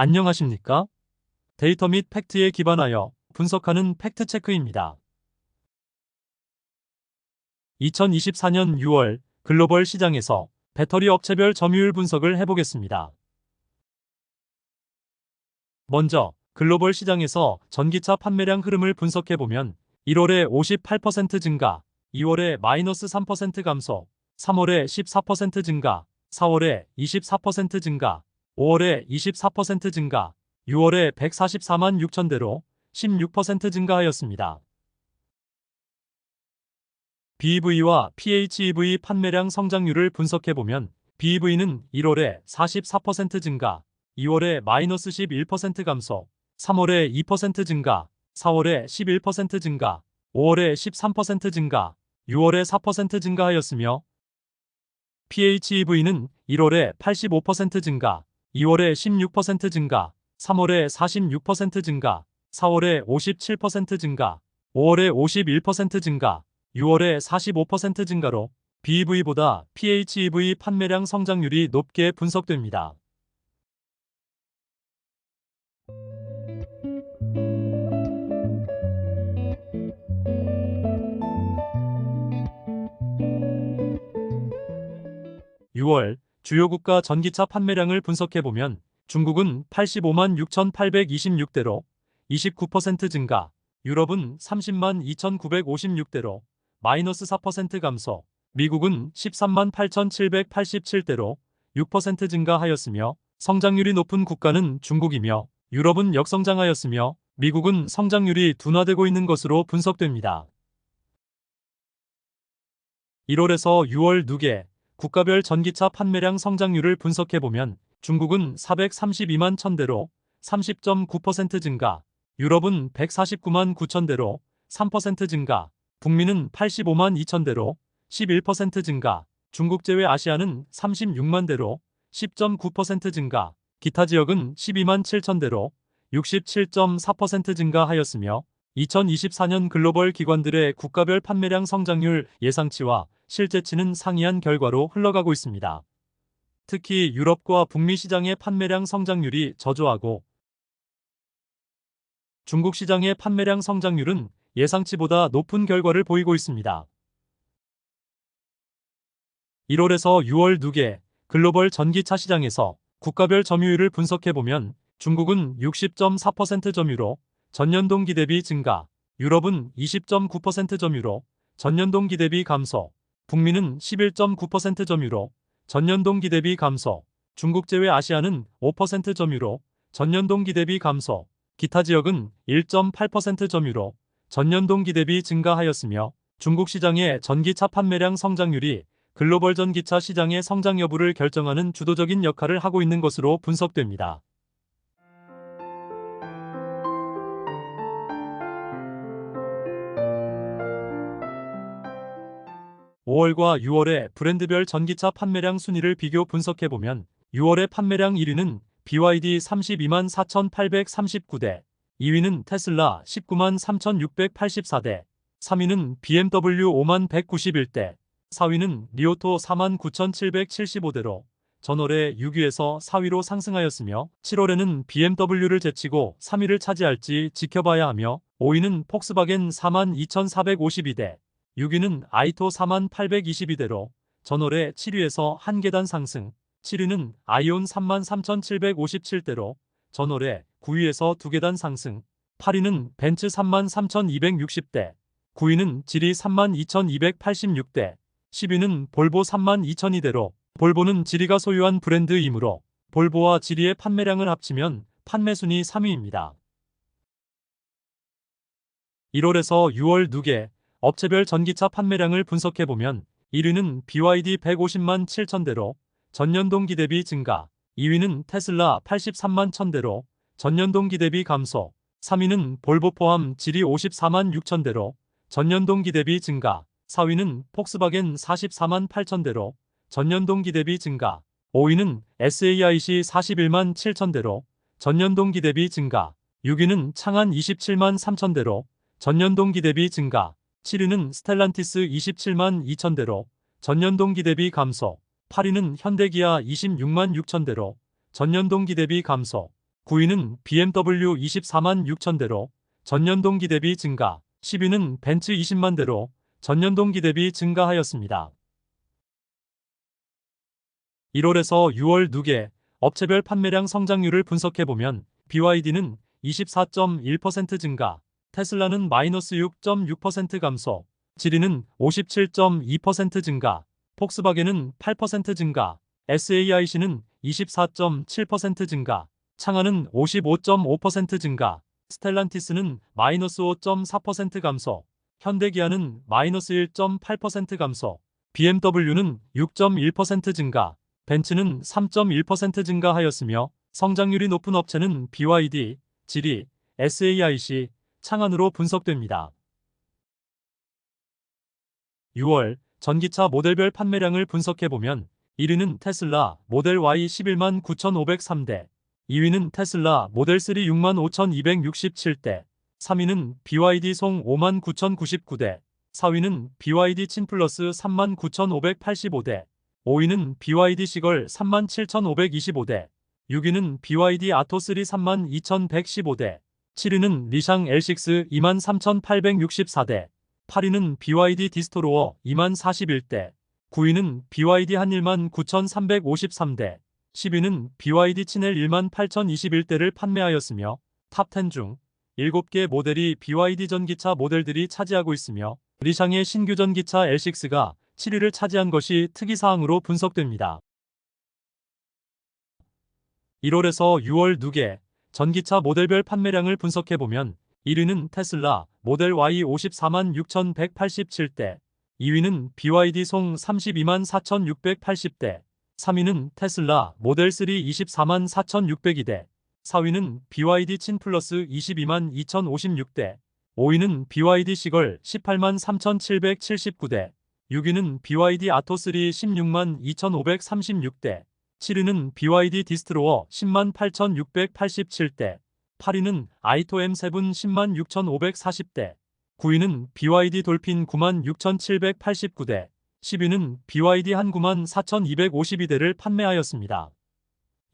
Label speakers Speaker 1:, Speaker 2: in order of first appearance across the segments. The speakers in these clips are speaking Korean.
Speaker 1: 안녕하십니까? 데이터 및 팩트에 기반하여 분석하는 팩트체크입니다. 2024년 6월 글로벌 시장에서 배터리 업체별 점유율 분석을 해보겠습니다. 먼저 글로벌 시장에서 전기차 판매량 흐름을 분석해보면 1월에 58% 증가, 2월에 마이너스 3% 감소, 3월에 14% 증가, 4월에 24% 증가, 5월에 24% 증가, 6월에 144만 6천 대로 16% 증가하였습니다. BEV와 PHEV 판매량 성장률을 분석해보면 BEV는 1월에 44% 증가, 2월에 마이너스 11% 감소, 3월에 2% 증가, 4월에 11% 증가, 5월에 13% 증가, 6월에 4% 증가하였으며 PHEV는 1월에 85% 증가, 2월에 16% 증가, 3월에 46% 증가, 4월에 57% 증가, 5월에 51% 증가, 6월에 45% 증가로 BEV보다 PHEV 판매량 성장률이 높게 분석됩니다. (6월) 주요 국가 전기차 판매량을 분석해보면 중국은 85만 6,826대로 29% 증가, 유럽은 30만 2,956대로 마이너스 4% 감소, 미국은 13만 8,787대로 6% 증가하였으며 성장률이 높은 국가는 중국이며 유럽은 역성장하였으며 미국은 성장률이 둔화되고 있는 것으로 분석됩니다. 1월에서 6월 누계 국가별 전기차 판매량 성장률을 분석해보면 중국은 432만 1000대로 30.9% 증가, 유럽은 149만 9천대로 3% 증가, 북미는 85만 2천대로 11% 증가, 중국 제외 아시아는 36만 대로 10.9% 증가, 기타 지역은 12만 7천대로 67.4% 증가하였으며 2024년 글로벌 기관들의 국가별 판매량 성장률 예상치와 실제치는 상이한 결과로 흘러가고 있습니다. 특히 유럽과 북미 시장의 판매량 성장률이 저조하고 중국 시장의 판매량 성장률은 예상치보다 높은 결과를 보이고 있습니다. 1월에서 6월 누계 글로벌 전기차 시장에서 국가별 점유율을 분석해보면 중국은 60.4% 점유로 전년 동기 대비 증가, 유럽은 20.9% 점유로 전년 동기 대비 감소, 북미는 11.9% 점유로 전년 동기 대비 감소, 중국 제외 아시아는 5% 점유로 전년 동기 대비 감소, 기타 지역은 1.8% 점유로 전년 동기 대비 증가하였으며 중국 시장의 전기차 판매량 성장률이 글로벌 전기차 시장의 성장 여부를 결정하는 주도적인 역할을 하고 있는 것으로 분석됩니다. (5월과 6월의) 브랜드별 전기차 판매량 순위를 비교 분석해보면 6월의 판매량 1위는 BYD 32만 4,839대, 2위는 테슬라 19만 3,684대, 3위는 BMW 5만 191대, 4위는 리오토 4만 9,775대로 전월에 6위에서 4위로 상승하였으며 7월에는 BMW를 제치고 3위를 차지할지 지켜봐야 하며 5위는 폭스바겐 4만 2,452대, 6위는 아이토 4만 822대로 전월에 7위에서 한 계단 상승, 7위는 아이온 3만 3,757대로 전월에 9위에서 두 계단 상승, 8위는 벤츠 3만 3,260대, 9위는 지리 3만 2,286대, 10위는 볼보 3만 2,002대로 볼보는 지리가 소유한 브랜드이므로 볼보와 지리의 판매량을 합치면 판매 순위 3위입니다. 1월에서 6월 누계 업체별 전기차 판매량을 분석해보면 1위는 BYD 150만 7천대로 전년 동기 대비 증가, 2위는 테슬라 83만 1000대로 전년 동기 대비 감소, 3위는 볼보 포함 지리 54만 6천대로 전년 동기 대비 증가, 4위는 폭스바겐 44만 8천대로 전년 동기 대비 증가, 5위는 SAIC 41만 7천대로 전년 동기 대비 증가, 6위는 창안 27만 3천대로 전년 동기 대비 증가, 7위는 스텔란티스 27만 2천대로 전년 동기 대비 감소, 8위는 현대기아 26만 6천대로 전년 동기 대비 감소, 9위는 BMW 24만 6천 대로 전년 동기 대비 증가, 10위는 벤츠 20만 대로 전년 동기 대비 증가하였습니다. 1월에서 6월 누계 업체별 판매량 성장률을 분석해보면 BYD는 24.1% 증가, 테슬라는 마이너스 6.6% 감소, 지리는 57.2% 증가, 폭스바겐은 8% 증가, SAIC는 24.7% 증가, 창하는 55.5% 증가, 스텔란티스는 마이너스 5.4% 감소, 현대기아는 마이너스 1.8% 감소, BMW는 6.1% 증가, 벤츠는 3.1% 증가하였으며 성장률이 높은 업체는 BYD, 지리, SAIC, 창안으로 분석됩니다. 6월 전기차 모델별 판매량을 분석해보면 1위는 테슬라 모델 Y 11만 9,503대, 2위는 테슬라 모델 3 6만 5,267대, 3위는 BYD 송 5만 9,099대, 4위는 BYD 친플러스 3만 9,585대, 5위는 BYD 시걸 3만 7,525대, 6위는 BYD 아토3 3만 2,115대, 7위는 리샹 L6 2만 3,864대, 8위는 BYD 디스토로어 2만 41대, 9위는 BYD 한일만 9,353대, 10위는 BYD 친엘 1만 8,021대를 판매하였으며 탑10 중 7개 모델이 BYD 전기차 모델들이 차지하고 있으며 리샹의 신규 전기차 L6가 7위를 차지한 것이 특이사항으로 분석됩니다. 1월에서 6월 누계 전기차 모델별 판매량을 분석해보면 1위는 테슬라 모델 Y 54만 6,187대, 2위는 BYD 송 32만 4,680대, 3위는 테슬라 모델 3 24만 4,602대, 4위는 BYD 친 플러스 22만 2,056대, 5위는 BYD 시걸 18만 3,779대, 6위는 BYD 아토3 16만 2,536대, 7위는 BYD 디스트로어 10만 8,687대, 8위는 아이토 M7 10만 6,540대, 9위는 BYD 돌핀 9만 6,789대, 10위는 BYD 한 9만 4,252대를 판매하였습니다.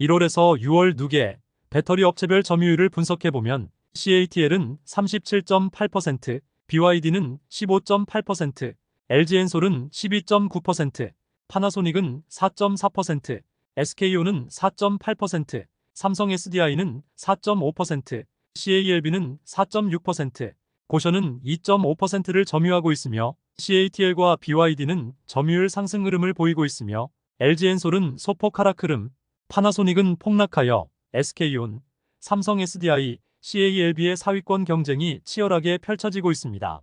Speaker 1: 1월에서 6월 누계 배터리 업체별 점유율을 분석해보면 CATL은 37.8%, BYD는 15.8%, LG엔솔은 12.9%, 파나소닉은 4.4%, SKO는 4.8%, 삼성 SDI는 4.5%, CALB는 4.6%, 고션은 2.5%를 점유하고 있으며 CATL과 BYD는 점유율 상승 흐름을 보이고 있으며 LG엔솔은 소폭 하락 흐름, 파나소닉은 폭락하여 SK온, 삼성 SDI, CALB의 사위권 경쟁이 치열하게 펼쳐지고 있습니다.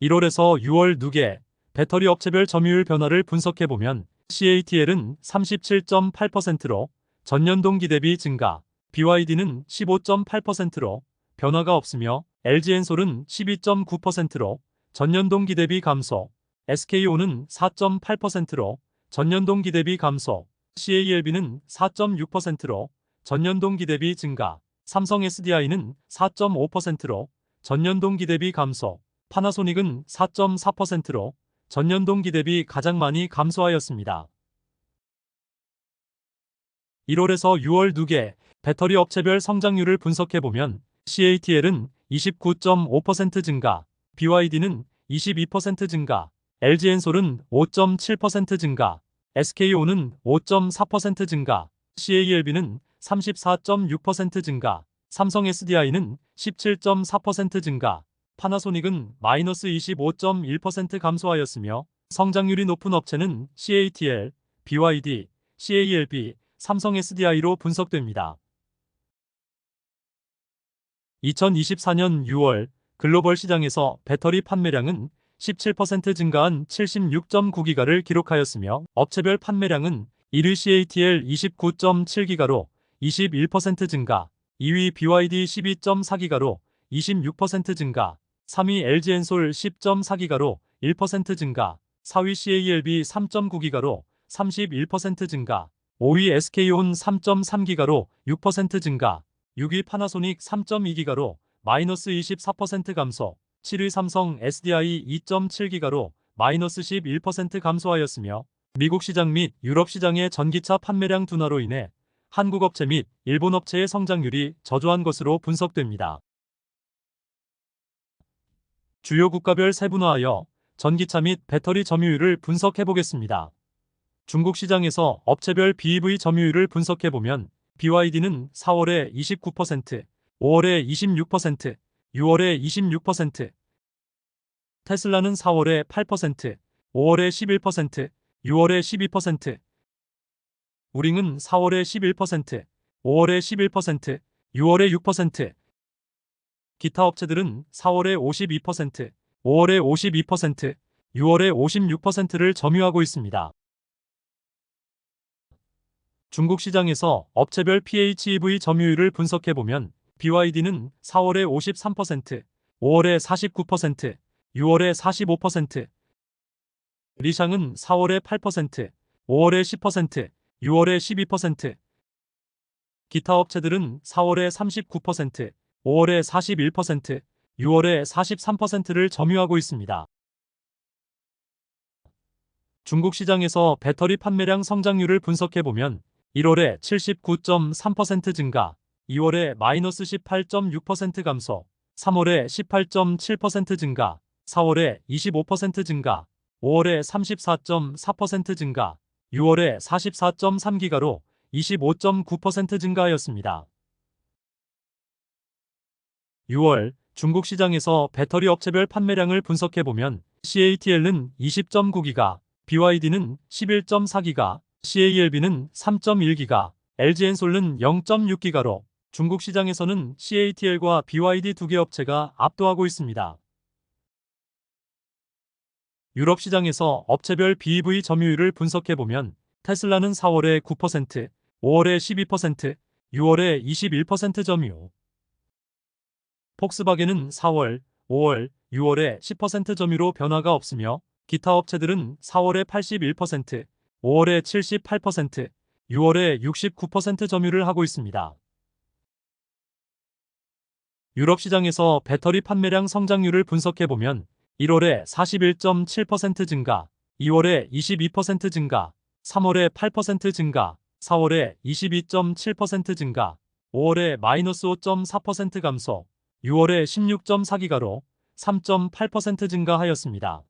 Speaker 1: 1월에서 6월 누계 배터리 업체별 점유율 변화를 분석해보면 CATL은 37.8%로 전년 동기 대비 증가, BYD는 15.8%로 변화가 없으며 LG엔솔은 12.9%로 전년 동기 대비 감소, SKO는 4.8%로 전년 동기 대비 감소, CALB는 4.6%로 전년 동기 대비 증가, 삼성 SDI는 4.5%로 전년 동기 대비 감소, 파나소닉은 4.4%로 전년 동기 대비 가장 많이 감소하였습니다. 1월에서 6월 두개 배터리 업체별 성장률을 분석해보면 CATL은 29.5% 증가, BYD는 22% 증가, LG엔솔은 5.7% 증가, SKO는 5.4% 증가, CALB는 34.6% 증가, 삼성 SDI는 17.4% 증가, 파나소닉은 마이너스 25.1% 감소하였으며 성장률이 높은 업체는 CATL, BYD, CALB, 삼성 SDI로 분석됩니다. 2024년 6월 글로벌 시장에서 배터리 판매량은 17% 증가한 76.9기가를 기록하였으며 업체별 판매량은 1위 CATL 29.7기가로 21% 증가, 2위 BYD 12.4기가로 26% 증가, 3위 LG엔솔 10.4기가로 1% 증가, 4위 CALB 3.9기가로 31% 증가, 5위 SK온 3.3기가로 6% 증가, 6위 파나소닉 3.2기가로 마이너스 24% 감소, 7위 삼성 SDI 2.7기가로 마이너스 11% 감소하였으며 미국 시장 및 유럽 시장의 전기차 판매량 둔화로 인해 한국 업체 및 일본 업체의 성장률이 저조한 것으로 분석됩니다. 주요 국가별 세분화하여 전기차 및 배터리 점유율을 분석해 보겠습니다. 중국 시장에서 업체별 BEV 점유율을 분석해 보면 BYD는 4월에 29%, 5월에 26%, 6월에 26%, 테슬라는 4월에 8%, 5월에 11%, 6월에 12%, 우링은 4월에 11%, 5월에 11%, 6월에 6%, 기타 업체들은 4월에 52%, 5월에 52%, 6월에 56%를 점유하고 있습니다. 중국 시장에서 업체별 PHEV 점유율을 분석해 보면 BYD는 4월에 53%, 5월에 49%, 6월에 45%, 리샹은 4월에 8%, 5월에 10%, 6월에 12%, 기타 업체들은 4월에 39%, 5월에 41%, 6월에 43%를 점유하고 있습니다. 중국 시장에서 배터리 판매량 성장률을 분석해 보면 1월에 79.3% 증가, 2월에 마이너스 18.6% 감소, 3월에 18.7% 증가, 4월에 25% 증가, 5월에 34.4% 증가, 6월에 44.3기가로 25.9% 증가하였습니다. 6월 중국 시장에서 배터리 업체별 판매량을 분석해 보면 CATL은 20.9기가, BYD는 11.4기가, CALB는 3.1기가, LG엔솔은 0.6기가로 중국 시장에서는 CATL과 BYD 두 개 업체가 압도하고 있습니다. 유럽 시장에서 업체별 BEV 점유율을 분석해 보면 테슬라는 4월에 9%, 5월에 12%, 6월에 21% 점유. 폭스바겐은 4월, 5월, 6월에 10% 점유로 변화가 없으며 기타 업체들은 4월에 81%, 5월에 78%, 6월에 69% 점유를 하고 있습니다. 유럽 시장에서 배터리 판매량 성장률을 분석해 보면 1월에 41.7% 증가, 2월에 22% 증가, 3월에 8% 증가, 4월에 22.7% 증가, 5월에 마이너스 5.4% 감소, 6월에 16.4기가로 3.8% 증가하였습니다.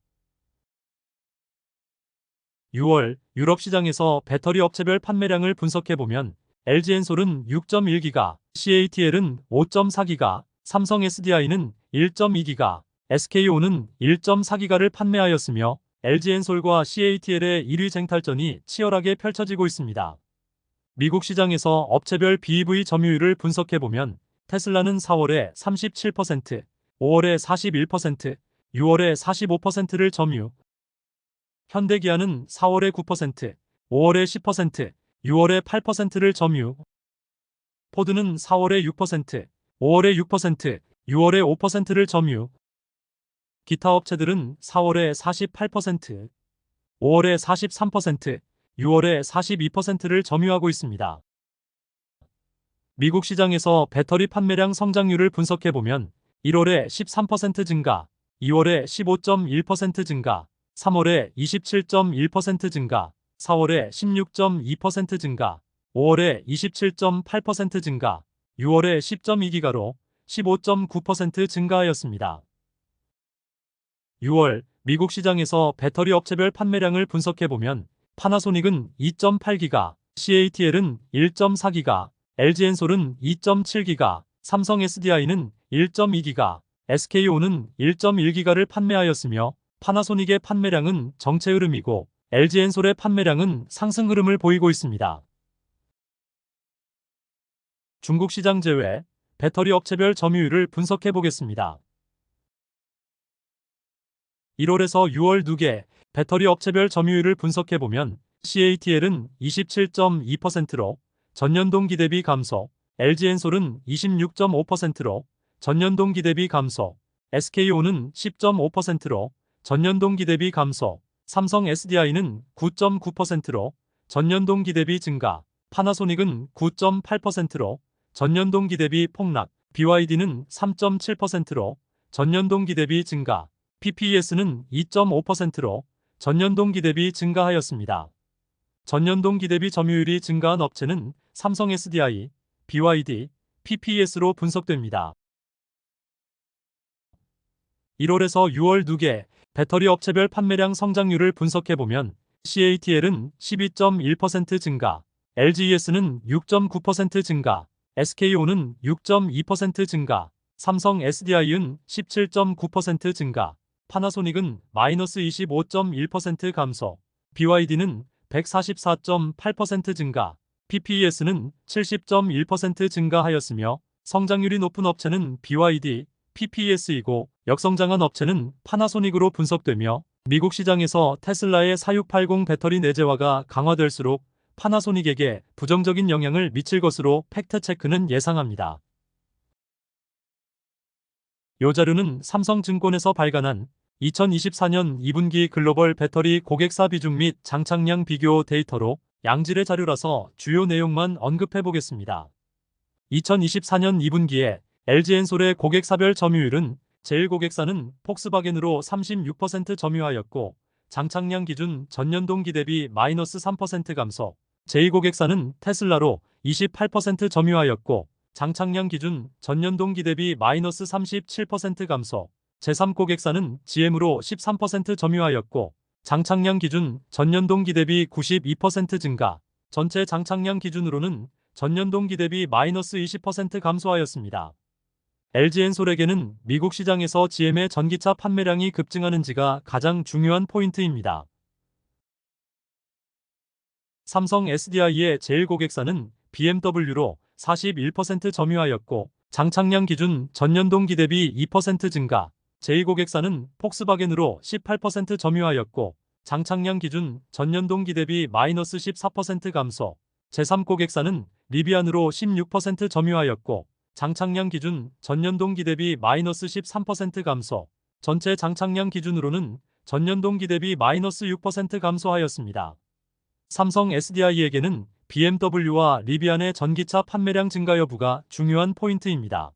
Speaker 1: 6월 유럽 시장에서 배터리 업체별 판매량을 분석해 보면 LG엔솔은 6.1기가, CATL은 5.4기가, 삼성 SDI는 1.2기가, SKO는 1.4기가를 판매하였으며 LG엔솔과 CATL의 1위 쟁탈전이 치열하게 펼쳐지고 있습니다. 미국 시장에서 업체별 BEV 점유율을 분석해 보면 테슬라는 4월에 37%, 5월에 41%, 6월에 45%를 점유, 현대기아는 4월에 9%, 5월에 10%, 6월에 8%를 점유. 포드는 4월에 6%, 5월에 6%, 6월에 5%를 점유. 기타 업체들은 4월에 48%, 5월에 43%, 6월에 42%를 점유하고 있습니다. 미국 시장에서 배터리 판매량 성장률을 분석해 보면 1월에 13% 증가, 2월에 15.1% 증가, 3월에 27.1% 증가, 4월에 16.2% 증가, 5월에 27.8% 증가, 6월에 10.2기가로 15.9% 증가하였습니다. 6월 미국 시장에서 배터리 업체별 판매량을 분석해 보면 파나소닉은 2.8기가, CATL은 1.4기가, LG엔솔은 2.7기가, 삼성 SDI는 1.2기가, SKO는 1.1기가를 판매하였으며 파나소닉의 판매량은 정체 흐름이고 LG엔솔의 판매량은 상승 흐름을 보이고 있습니다. 중국 시장 제외 배터리 업체별 점유율을 분석해 보겠습니다. 1월에서 6월 2개 배터리 업체별 점유율을 분석해 보면 CATL은 27.2%로 전년 동기 대비 감소, LG엔솔은 26.5%로 전년 동기 대비 감소, SKO는 10.5%로 전년 동기 대비 감소, 삼성 SDI는 9.9%로 전년 동기 대비 증가, 파나소닉은 9.8%로 전년 동기 대비 폭락, BYD는 3.7%로 전년 동기 대비 증가, PPES는 2.5%로 전년 동기 대비 증가하였습니다. 전년 동기 대비 점유율이 증가한 업체는 삼성 SDI, BYD, PPS로 분석됩니다. 1월에서 6월 2개 배터리 업체별 판매량 성장률을 분석해보면 CATL은 12.1% 증가, LGES는 6.9% 증가, SKO는 6.2% 증가, 삼성 SDI은 17.9% 증가, 파나소닉은 마이너스 25.1% 감소, BYD는 144.8% 증가, PPES는 70.1% 증가하였으며 성장률이 높은 업체는 BYD, PPES이고 역성장한 업체는 파나소닉으로 분석되며 미국 시장에서 테슬라의 4680 배터리 내재화가 강화될수록 파나소닉에게 부정적인 영향을 미칠 것으로 팩트체크는 예상합니다. 요 자료는 삼성증권에서 발간한 2024년 2분기 글로벌 배터리 고객사 비중 및 장착량 비교 데이터로 양질의 자료라서 주요 내용만 언급해 보겠습니다. 2024년 2분기에 LG엔솔의 고객 사별 점유율은 제1고객사는 폭스바겐으로 36% 점유하였고 장착량 기준 전년 동기 대비 마이너스 3% 감소, 제2 고객사는 테슬라로 28% 점유하였고 장착량 기준 전년 동기 대비 마이너스 37% 감소, 제3 고객사는 GM으로 13% 점유하였고 장착량 기준 전년 동기 대비 92% 증가, 전체 장착량 기준으로는 전년 동기 대비 마이너스 20% 감소하였습니다. LG엔솔에게는 미국 시장에서 GM의 전기차 판매량이 급증하는지가 가장 중요한 포인트입니다. 삼성 SDI의 제일 고객사는 BMW로 41% 점유하였고 장착량 기준 전년 동기 대비 2% 증가, 제2고객사는 폭스바겐으로 18% 점유하였고 장착량 기준 전년 동기 대비 마이너스 14% 감소, 제3고객사는 리비안으로 16% 점유하였고 장착량 기준 전년 동기 대비 마이너스 13% 감소, 전체 장착량 기준으로는 전년 동기 대비 마이너스 6% 감소하였습니다. 삼성 SDI에게는 BMW와 리비안의 전기차 판매량 증가 여부가 중요한 포인트입니다.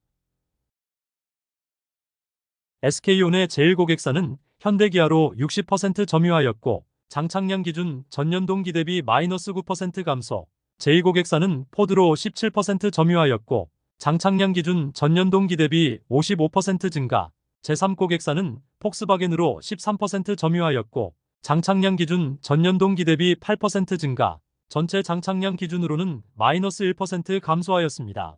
Speaker 1: SK온의 제1고객사는 현대기아로 60% 점유하였고 장착량 기준 전년 동기 대비 마이너스 9% 감소, 제2고객사는 포드로 17% 점유하였고 장착량 기준 전년 동기 대비 55% 증가, 제3고객사는 폭스바겐으로 13% 점유하였고 장착량 기준 전년 동기 대비 8% 증가, 전체 장착량 기준으로는 마이너스 1% 감소하였습니다.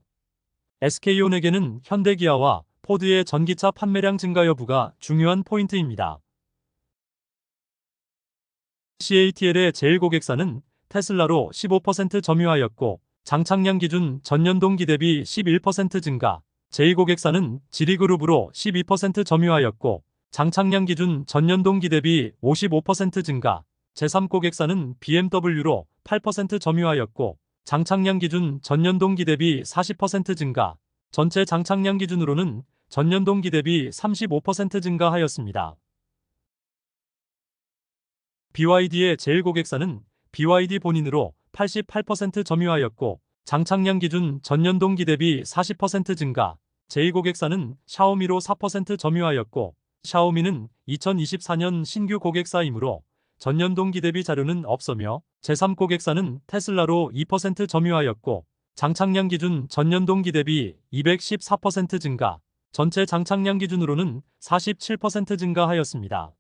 Speaker 1: SK온에게는 현대기아와 포드의 전기차 판매량 증가 여부가 중요한 포인트입니다. CATL의 제일 고객사는 테슬라로 15% 점유하였고 장착량 기준 전년 동기 대비 11% 증가, 제2고객사는 지리그룹으로 12% 점유하였고 장착량 기준 전년 동기 대비 55% 증가, 제3고객사는 BMW로 8% 점유하였고 장착량 기준 전년 동기 대비 40% 증가, 전체 장착량 기준으로는 전년 동기 대비 35% 증가하였습니다. BYD의 제일 고객사는 BYD 본인으로 88% 점유하였고 장착량 기준 전년 동기 대비 40% 증가, 제2고객사는 샤오미로 4% 점유하였고 샤오미는 2024년 신규 고객사이므로 전년 동기 대비 자료는 없으며 제3 고객사는 테슬라로 2% 점유하였고 장착량 기준 전년 동기 대비 214% 증가, 전체 장착량 기준으로는 47% 증가하였습니다.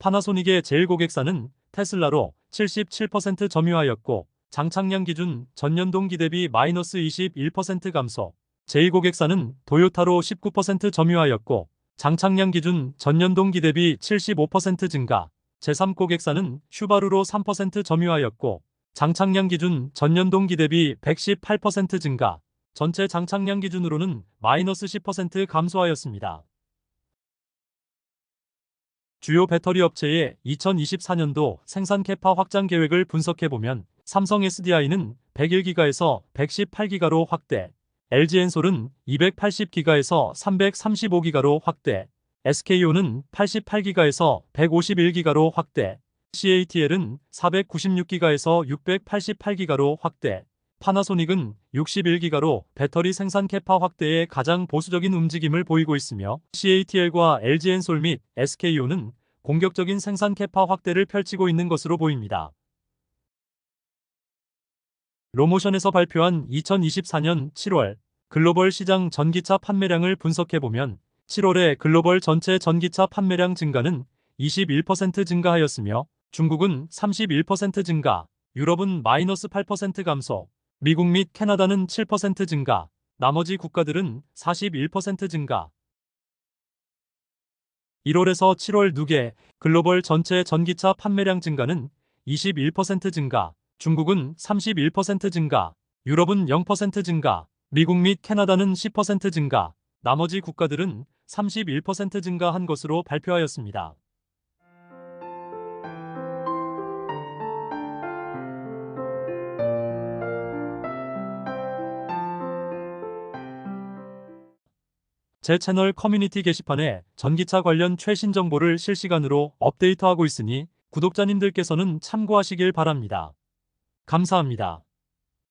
Speaker 1: 파나소닉의 제일 고객사는 테슬라로 77% 점유하였고 장착량 기준 전년 동기 대비 마이너스 21% 감소, 제2고객사는 도요타로 19% 점유하였고 장착량 기준 전년 동기 대비 75% 증가, 제3고객사는 슈바루로 3% 점유하였고 장착량 기준 전년 동기 대비 118% 증가, 전체 장착량 기준으로는 마이너스 10% 감소하였습니다. 주요 배터리 업체의 2024년도 생산 캐파 확장 계획을 분석해보면 삼성 SDI는 101기가에서 118기가로 확대, LG엔솔은 280기가에서 335기가로 확대, SKO는 88기가에서 151기가로 확대, CATL은 496기가에서 688기가로 확대, 파나소닉은 61기가로 배터리 생산 캐파 확대에 가장 보수적인 움직임을 보이고 있으며 CATL과 LG엔솔 및 SKO는 공격적인 생산 캐파 확대를 펼치고 있는 것으로 보입니다. 로모션에서 발표한 2024년 7월 글로벌 시장 전기차 판매량을 분석해보면 7월에 글로벌 전체 전기차 판매량 증가는 21% 증가하였으며 중국은 31% 증가, 유럽은 마이너스 8% 감소, 미국 및 캐나다는 7% 증가, 나머지 국가들은 41% 증가. 1월에서 7월 누계 글로벌 전체 전기차 판매량 증가는 21% 증가, 중국은 31% 증가, 유럽은 0% 증가, 미국 및 캐나다는 10% 증가, 나머지 국가들은 31% 증가한 것으로 발표하였습니다. 제 채널 커뮤니티 게시판에 전기차 관련 최신 정보를 실시간으로 업데이트하고 있으니 구독자님들께서는 참고하시길 바랍니다. 감사합니다.